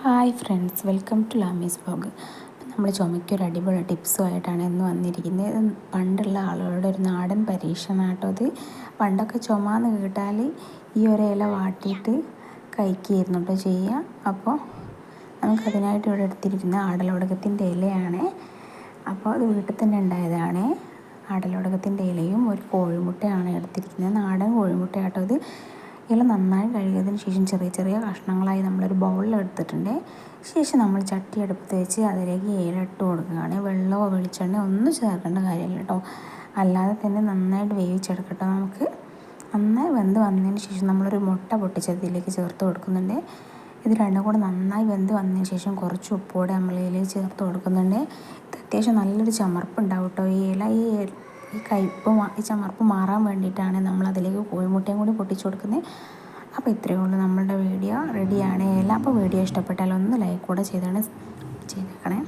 Hi friends welcome to Lamees blog നമ്മൾ ചുമയ്ക്കൊരു അടിപൊളി ടിപ്സുമായിട്ടാണ് ഇന്ന് വന്നിരിക്കുന്നത്. പണ്ടുള്ള ആളുകളുടെ ഒരു നാടൻ പരീക്ഷണമാട്ടോ അത് പണ്ടൊക്കെ ചുമ എന്ന് കേട്ടാൽ ഈ ഒരു ഇല വാട്ടിയിട്ട് കഴിക്കുകയായിരുന്നു കേട്ടോ ചെയ്യുക. അപ്പോൾ നമുക്കതിനായിട്ട് ഇവിടെ എടുത്തിരിക്കുന്ന ആടലോടകത്തിന്റെ ഇലയാണ്. അപ്പോൾ അത് വീട്ടിൽ തന്നെ ഉണ്ടായതാണ്. ആടലോടകത്തിന്റെ ഇലയും ഒരു കോഴിമുട്ടയാണ് എടുത്തിരിക്കുന്നത്. നാടൻ കോഴിമുട്ടയാട്ടോ അത് ഇല നന്നായി കഴുകിയതിന് ശേഷം ചെറിയ ചെറിയ കഷ്ണങ്ങളായി നമ്മളൊരു ബൗളിൽ എടുത്തിട്ടുണ്ട്. ശേഷം നമ്മൾ ചട്ടി അടുപ്പത്ത് വെച്ച് അതിലേക്ക് ഏലിട്ട് കൊടുക്കുകയാണ്. വെള്ളമോ വെളിച്ചെണ്ണയോ ഒന്നും ചേർക്കേണ്ട കാര്യമില്ല കേട്ടോ. അല്ലാതെ തന്നെ നന്നായിട്ട് വേവിച്ചെടുക്കട്ടോ നമുക്ക്. നന്നായി വെന്ത് വന്നതിന് ശേഷം നമ്മളൊരു മുട്ട പൊട്ടിച്ചതിലേക്ക് ചേർത്ത് കൊടുക്കുന്നുണ്ട്. ഇത് രണ്ടും കൂടെ നന്നായി വെന്ത് വന്നതിന് ശേഷം കുറച്ച് ഉപ്പോടെ നമ്മൾ ഇലയിൽ ചേർത്ത് കൊടുക്കുന്നുണ്ട്. ഇത് അത്യാവശ്യം നല്ലൊരു ചമർപ്പുണ്ടാവും കേട്ടോ ഈ ഇല. ഈ ഈ കയ്പ്പ് ഈ ചമർപ്പ് മാറാൻ വേണ്ടിയിട്ടാണ് നമ്മൾ അതിലേക്ക് കോഴിമുട്ടയും കൂടി പൊട്ടിച്ചു കൊടുക്കുന്നത്. അപ്പോൾ ഇത്രയേ ഉള്ളൂ നമ്മളുടെ വീഡിയോ. റെഡിയാണ് എല്ലാം. അപ്പോൾ വീഡിയോ ഇഷ്ടപ്പെട്ടാൽ ഒന്ന് ലൈക്ക് കൂടെ ചെയ്താണ് ചെയ്തേക്കണേ.